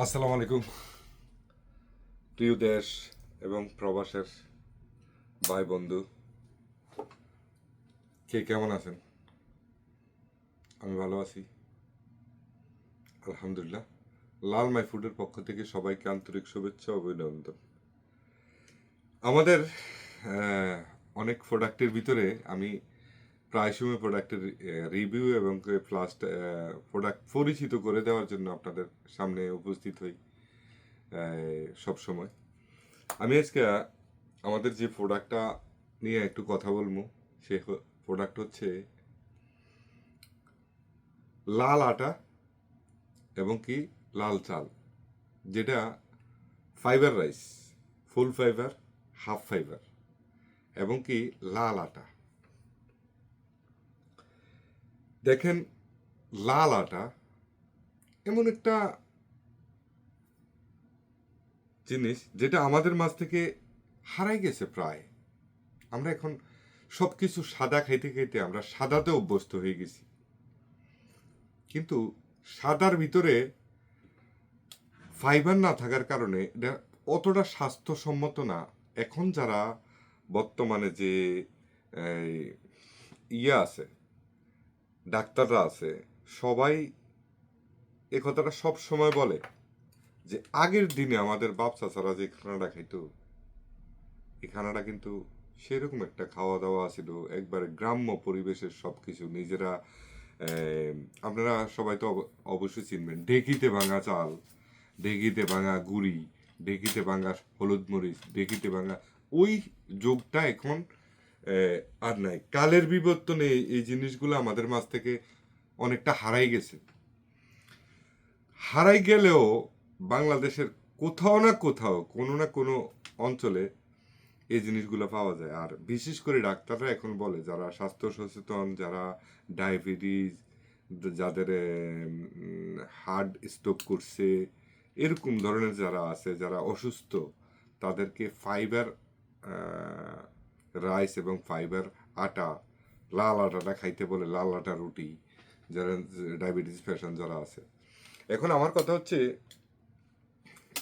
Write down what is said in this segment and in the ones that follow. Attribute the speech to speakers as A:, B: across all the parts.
A: আসসালামু আলাইকুম। প্রিয় দেশ এবং প্রবাসের ভাই বন্ধু, কে কেমন আছেন? আমি ভালো আছি। আলহামদুলিল্লাহ। লাল মাই ফুডের পক্ষ থেকে সবাইকে আন্তরিক শুভেচ্ছা অভিনন্দন। আমাদের অনেক প্রোডাক্টের ভিতরে আমি প্রায় সময় প্রোডাক্টের রিভিউ এবং প্লাস প্রোডাক্ট পরিচিত করে দেওয়ার জন্য আপনাদের সামনে উপস্থিত হই সব সময়। আমি আজকে আমাদের যে প্রোডাক্টটা নিয়ে একটু কথা বলব, সে প্রোডাক্ট হচ্ছে লাল আটা এবং কি লাল চাল, যেটা fibre rice, full fibre, half fibre এবং কি লাল আটা। দেখেন, লাল আটা এমন একটা জিনিস যেটা আমাদের মাঝ থেকে হারাই গেছে প্রায়। আমরা এখন সব কিছু সাদা খাইতে খাইতে আমরা সাদাতে অভ্যস্ত হয়ে গেছি। কিন্তু সাদার ভিতরে ফাইবার না থাকার কারণে এটা অতটা স্বাস্থ্যসম্মত না। এখন যারা বর্তমানে যে ইয়ে আছে ডাক্তাররা আছে, সবাই এ কথাটা সব সময় বলে যে, আগের দিনে আমাদের বাপ চাচারা যে খানাটা খাইতো, এই খানাটা কিন্তু সেরকম একটা খাওয়া দাওয়া ছিল একবারে গ্রাম্য পরিবেশের সব কিছু নিজেরা আপনারা সবাই তো অব- অবশ্যই চিনবেন, ঢেকিতে ভাঙা চাল, ঢেকিতে ভাঙা গুড়ি, ঢেকিতে ভাঙা হলুদ মরিচ, ঢেকিতে ভাঙা, ওই যোগটা এখন আর নাই। কালের বিবর্তনে এই- জিনিসগুলো আমাদের মাঝ থেকে অনেকটা হারাই গেছে। হারাই গেলেও বাংলাদেশের কোথাও না কোথাও, কোনো না কোনো অঞ্চলে এই জিনিসগুলো পাওয়া যায়। আর বিশেষ করে ডাক্তাররা এখন বলে, যারা স্বাস্থ্য সচেতন, যারা ডায়াবেটিস, যাদের হার্ট স্ট্রোক করছে, এরকম ধরনের যারা আছে, যারা অসুস্থ, তাদেরকে ফাইবার রাইস এবং ফাইবার আটা, লাল আটাটা খাইতে বলে লাল আটা রুটি, যারা ডায়াবেটিস পেশেন্ট যারা আছে। এখন আমার কথা হচ্ছে,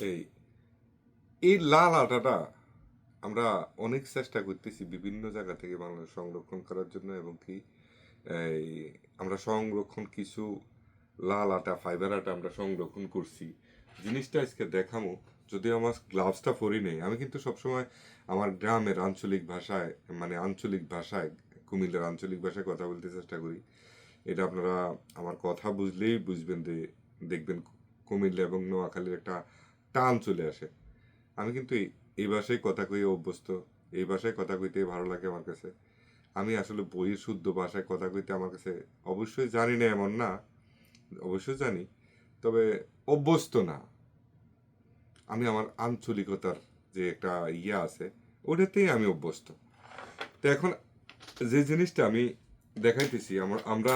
A: এই এই লাল আটাটা আমরা অনেক চেষ্টা করতেছি বিভিন্ন জায়গা থেকে বাংলা সংরক্ষণ করার জন্য এবং কি, এই, আমরা সংরক্ষণ কিছু লাল আটা ফাইবার আটা আমরা সংরক্ষণ করছি। জিনিসটা আজকে দেখামো। যদি আমার গ্লাভসটা পরি নেই আমি কিন্তু সবসময় আমার গ্রামের আঞ্চলিক ভাষায় মানে আঞ্চলিক ভাষায়, কুমিল্লার আঞ্চলিক ভাষায় কথা বলতে চেষ্টা করি। এটা আপনারা আমার কথা বুঝলেই বুঝবেন যে, দেখবেন কুমিল্লা এবং নোয়াখালীর একটা টান চলে আসে। আমি কিন্তু এই- ভাষায় কথা কই অভ্যস্ত, এই ভাষায় কথা কইতে ভালো লাগে আমার কাছে। আমি আসলে বইয়ের শুদ্ধ ভাষায় কথা কইতে আমার কাছে অবশ্যই জানি না এমন না, অবশ্যই জানি, তবে অভ্যস্ত না। আমি আমার আঞ্চলিকতার যে একটা ইয়ে আছে, ওটাতেই আমি অভ্যস্ত। তো এখন যে জিনিসটা আমি দেখাইতেছি, আমার, আমরা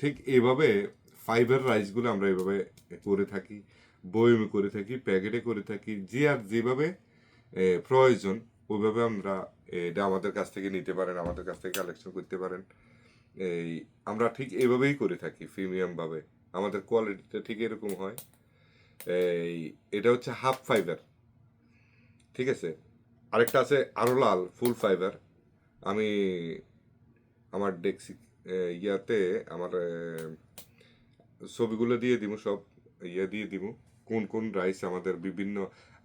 A: ঠিক এইভাবে ফাইবার রাইসগুলো আমরা এইভাবে করে থাকি বয়মে করে থাকি, প্যাকেটে করে থাকি, যে আর যেভাবে প্রয়োজন, ওইভাবে আমরা এটা আমাদের কাছ থেকে নিতে পারেন, আমাদের কাছ থেকে কালেকশন করতে পারেন। এই, আমরা ঠিক এইভাবেই করে থাকি প্রিমিয়ামভাবে আমাদের কোয়ালিটিটা ঠিক এরকম হয়। এই, এটা হচ্ছে হাফ ফাইবার। ঠিক আছে? আরেকটা আছে আরও লাল ফুল ফাইবার। আমি আমার ডেক্সি ইয়াতে আমার ছবিগুলো দিয়ে দিব, সব ইয়ে দিয়ে দিব। কোন কোন রাইস আমাদের বিভিন্ন,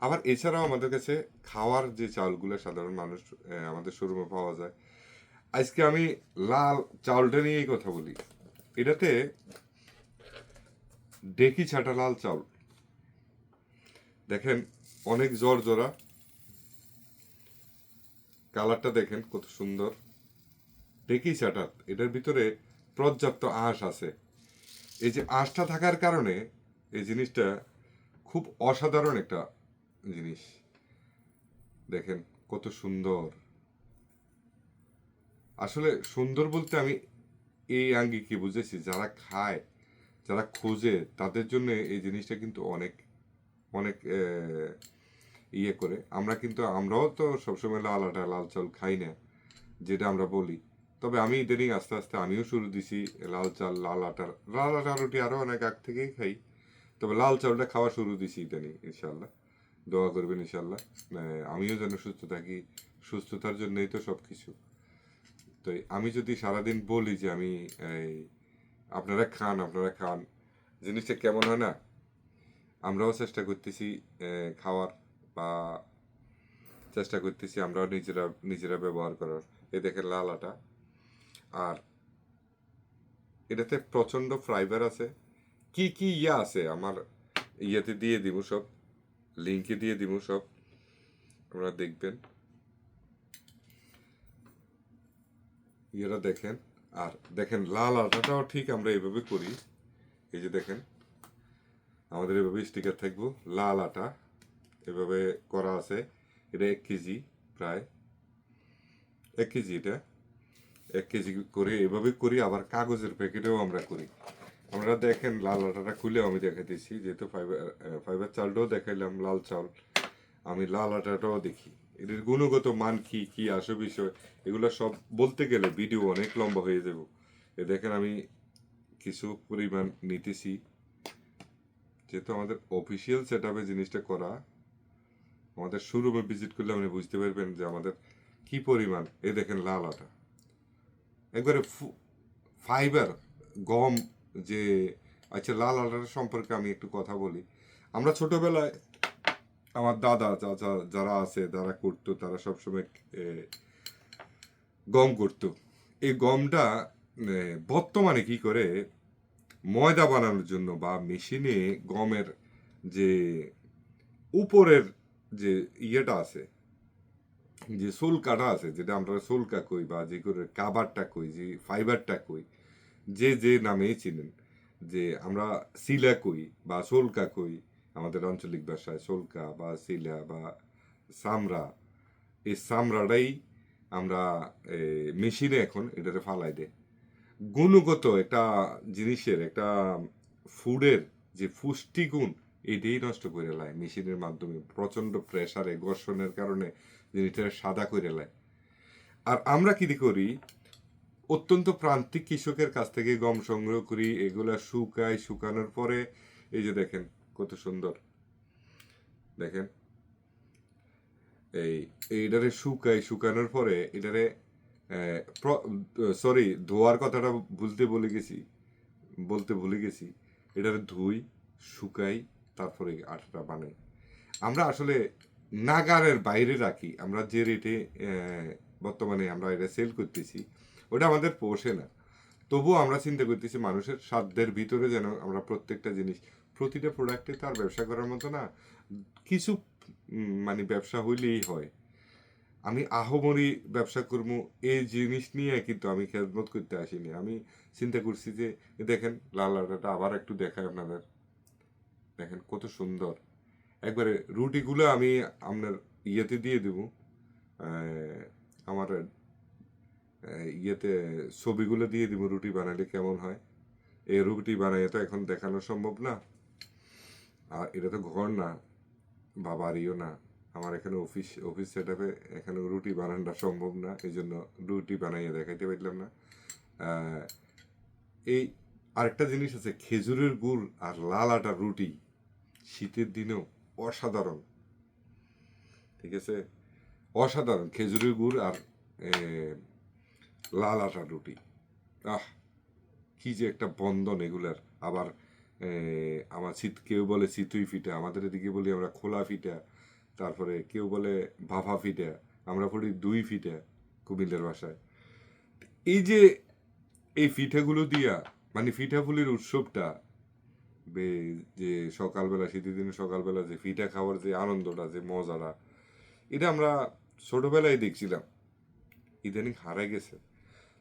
A: আবার এছাড়াও আমাদের কাছে খাওয়ার যে চালগুলো সাধারণ মানুষ আমাদের শোরুমে পাওয়া যায়। আজকে আমি লাল চাউলটা নিয়েই কথা বলি। এটাতে ডেকি ছাটা লাল চাউল। দেখেন অনেক জ্বর জরা কালারটা দেখেন কত সুন্দর। ডেকি ছাটা এটার ভিতরে পর্যাপ্ত আঁশ আছে। এই যে আঁশটা থাকার কারণে এই জিনিসটা খুব অসাধারণ একটা জিনিস। দেখেন কত সুন্দর। আসলে সুন্দর বলতে আমি এই আঙ্গিকে বুঝেছি, যারা খায়, যারা খোঁজে, তাদের জন্য এই জিনিসটা কিন্তু অনেক অনেক ইয়ে করে। আমরা কিন্তু আমরাও তো সবসময় লাল আটা লাল চাল খাই না যেটা আমরা বলি। তবে আমি ইদানিং আস্তে আস্তে আমিও শুরু দিছি লাল চাল লাল আটার লাল আটা রুটি আরও অনেক আগ থেকেই খাই। তবে লাল চালটা খাওয়া শুরু দিছি ইদানিং ইনশাল্লাহ দোয়া করবেন ইনশাল্লাহ আহ, আমিও যেন সুস্থ থাকি সুস্থতার জন্যই তো সব কিছু তো আমি যদি সারাদিন বলি যে আমি এই আপনারা খান আপনারা খান জিনিসটা কেমন হয় না? আমরাও চেষ্টা করতেছি খাওয়ার বা চেষ্টা করতেছি আমরাও নিজেরা নিজেরা ব্যবহার করার। এই দেখেন লাল আটা আর এটাতে প্রচণ্ড ফাইবার আছে। কি কি ইয়া আছে? আমার ইয়েতে দিয়ে দিব সব। লিঙ্কে দিয়ে দিব সব। আপনারা দেখবেন। ইয়েরা দেখেন। আর দেখেন লাল আটাটাও ঠিক আমরা এভাবে করি। এই যে দেখেন। আমাদের এভাবে স্টিকার থাকব। লাল আটা, এভাবে করা আছে। এটা এক কেজি প্রায়। এক কেজি এটা। এক কেজি করে এভাবে করি, আবার কাগজের প্যাকেটেও আমরা করি। আমরা দেখেন, লাল আটাটা খুলেও আমি দেখাইতেছি। যেহেতু ফাইবার ফাইবার চালটাও দেখাইলাম, লাল চাল। আমি লাল আটাটাও দেখি। এদের গুণগত মান কি কি আসে বিষয়, এগুলো সব বলতে গেলে ভিডিও অনেক লম্বা হয়ে যাব। এ দেখেন, আমি কিছু পরিমাণ নিতেছি। যেহেতু আমাদের অফিসিয়াল সেট আপে জিনিসটা করা, আমাদের শোরুমে ভিজিট করলে আপনি বুঝতে পারবেন যে আমাদের কি পরিমাণ, এ দেখেন লাল আটা। একবারে ফাইবার গম যে আচ্ছা লাল আটার সম্পর্কে আমি একটু কথা বলি। আমরা ছোটবেলায় আমার দাদা, চাচা যারা আছে, যারা করতো, তারা সবসময় গম করতো। এই গমটা বর্তমানে কি করে ময়দা বানানোর জন্য বা মেশিনে গমের যে উপরের যে ইয়েটা আছে, যে সোলকাটা আছে, যেটা আমরা সোলকা কই বা যে করে কাবারটা কই, যে ফাইবারটা কই, যে যে নামে চিনেন, যে আমরা সিলা কই বা সোলকা কই, আমাদের আঞ্চলিক ভাষায় সোলকা বা সিলা বা সামরা, এই সামরাটাই আমরা মেশিনে এখন এটাতে ফালাই দেয়। গুণগত একটা জিনিসের, একটা ফুডের যে পুষ্টিগুণ, এটাই নষ্ট করে লায়। মেশিনের মাধ্যমে প্রচণ্ড প্রেসারে ঘর্ষণের কারণে জিনিসটা সাদা করে লায়। আর আমরা কি করি? অত্যন্ত প্রান্তিক কৃষকের কাছ থেকে গম সংগ্রহ করি, এগুলা শুকাই শুকানোর পরে এই যে দেখেন, কত সুন্দর। দেখেন, এই, এইটারে শুকাই শুকানোর পরে এটারে সরি ধোয়ার কথাটা ভুলতে বলে গেছি। বলতে ভুলে গেছি। এটারে ধুই, শুকাই, তারপরে আটাটা বানাই। আমরা আসলে নাগারের বাইরে রাখি। আমরা যে রেটে বর্তমানে আমরা এটা সেল করতেছি, ওটা আমাদের পোষে না। তবুও আমরা চিন্তা করতেছি মানুষের সাধ্যের ভিতরে যেন আমরা প্রত্যেকটা জিনিস, প্রতিটা প্রোডাক্টে তার ব্যবসা করার মতো না, কিছু মানে ব্যবসা হইলেই হয়। আমি আহমরি ব্যবসা করব, এই জিনিস নিয়ে কিন্তু আমি খেদমত করতে আসিনি। আমি চিন্তা করছি যে দেখেন, লাল আটাটা আবার একটু দেখায় আপনাদের। দেখেন, কত সুন্দর। একবারে রুটিগুলো আমি আপনার ইয়েতে দিয়ে দেব আমার ইয়েতে ছবিগুলো দিয়ে দিব, রুটি বানালে কেমন হয়। এই রুটি বানাই তো এখন দেখানো সম্ভব না। আর এটা তো ঘর না বা বাড়িও না। আমার এখানে অফিস অফিস সেট আপে এখানে রুটি বানানোটা সম্ভব না এই জন্য রুটি বানাইয়ে দেখাইতে পারলাম না। এই আরেকটা জিনিস আছে, খেজুরের গুড় আর লাল আটার রুটি শীতের দিনেও অসাধারণ। ঠিক আছে? অসাধারণ, খেজুরের গুড় আর লাল আটার রুটি। আহ, কি যে একটা বন্ধন এগুলার। আবার আমার শীত, কেউ বলে চিতুই ফিটা, আমাদের এদিকে বলি আমরা খোলা ফিটা তারপরে কেউ বলে ভাফা ফিটা, আমরা পড়ি দুই ফিটা কুমিল্লার ভাষায় এই যে এই পিঠাগুলো দিয়া মানে পিঠাপুলির উৎসবটা যে সকালবেলা, শীতের দিনে সকালবেলা যে পিঠা খাওয়ার যে আনন্দটা, যে মজাটা, এটা আমরা ছোটবেলায় দেখছিলাম। ইদানিং হারাই গেছে।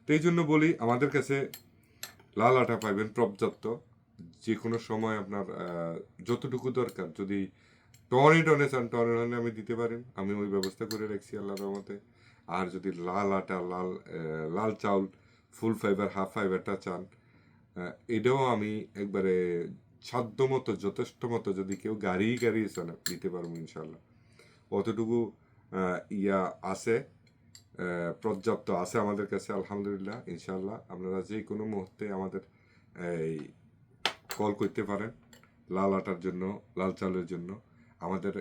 A: তো এই জন্য বলি, আমাদের কাছে লাল আটা পাইবেন, পর্যাপ্ত। যে কোনো সময় আপনার যতটুকু দরকার, যদি টনে টনে চান টনে টনে আমি দিতে পারেন আমি ওই ব্যবস্থা করে রাখছি আল্লাহর রহমতে। আর যদি লাল আটা, লাল লাল চাউল, ফুল ফাইবার হাফ ফাইবারটা চান এটাও আমি একবারে সাধ্য মতো যথেষ্ট মতো যদি কেউ গাড়ি গাড়ি চান, দিতে পারব ইনশাল্লাহ অতটুকু ইয়া আছে পর্যাপ্ত আছে আমাদের কাছে, আলহামদুলিল্লাহ ইনশাল্লাহ আপনারা যে কোনো মুহূর্তে আমাদের, এই কল করতে পারেন, লাল আটার জন্য, লাল চালের জন্য। আমাদের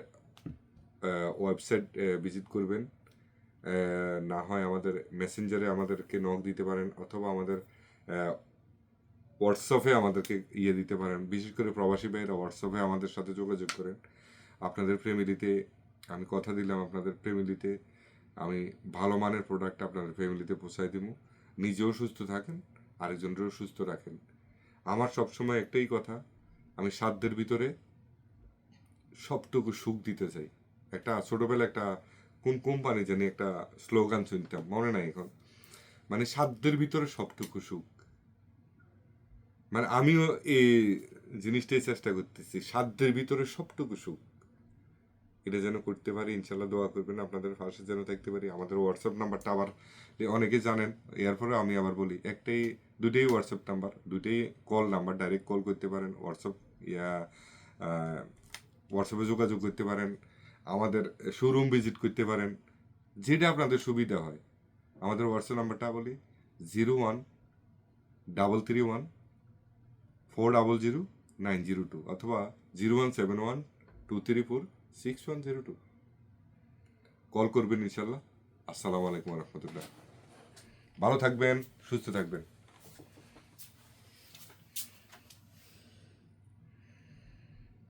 A: ওয়েবসাইট ভিজিট করবেন। না হয় আমাদের মেসেঞ্জারে আমাদেরকে নক দিতে পারেন, অথবা আমাদের হোয়াটসঅ্যাপে আমাদেরকে ইয়ে দিতে পারেন। বিশেষ করে প্রবাসী ভাইয়েরা হোয়াটসঅ্যাপে আমাদের সাথে যোগাযোগ করেন। আপনাদের ফ্যামিলিতে আমি কথা দিলাম আপনাদের ফ্যামিলিতে আমি ভালো মানের প্রোডাক্ট আপনাদের ফ্যামিলিতে পৌঁছায় দিব। নিজেও সুস্থ থাকেন আরেকজনেরও সুস্থ রাখেন। আমার সবসময় একটাই কথা, আমি সাধ্যের ভিতরে সবটুকু সুখ দিতে চাই। একটা ছোটোবেলা একটা কোন কোম্পানি জানি একটা স্লোগান শুনতাম, মনে নাই এখন। মানে সাধ্যের ভিতরে সবটুকু সুখ। মানে আমিও এই জিনিসটাই চেষ্টা করতেছি, সাধ্যের ভিতরে সবটুকু সুখ। এটা যেন করতে পারি, ইনশাল্লাহ দোয়া করবেন, আপনাদের পাশে যেন থাকতে পারি। আমাদের হোয়াটসঅ্যাপ নাম্বারটা আবার অনেকে জানেন এরপরে আমি আবার বলি, একটাই দুটেই হোয়াটসঅ্যাপ নাম্বার দুটেই কল নাম্বার ডাইরেক্ট কল করতে পারেন। হোয়াটসঅ্যাপ ইয়া হোয়াটসঅ্যাপে যোগাযোগ করতে পারেন, আমাদের শোরুম ভিজিট করতে পারেন, যেটা আপনাদের সুবিধা হয়। আমাদের হোয়াটসঅ্যাপ নাম্বারটা বলি, zero one double three one four double zero nine zero two অথবা zero one seven one two three four six one zero two. Call করবেন ইনশাল্লাহ। আসসালামু আলাইকুম রহমতুল্লাহ। ভালো থাকবেন, সুস্থ থাকবেন।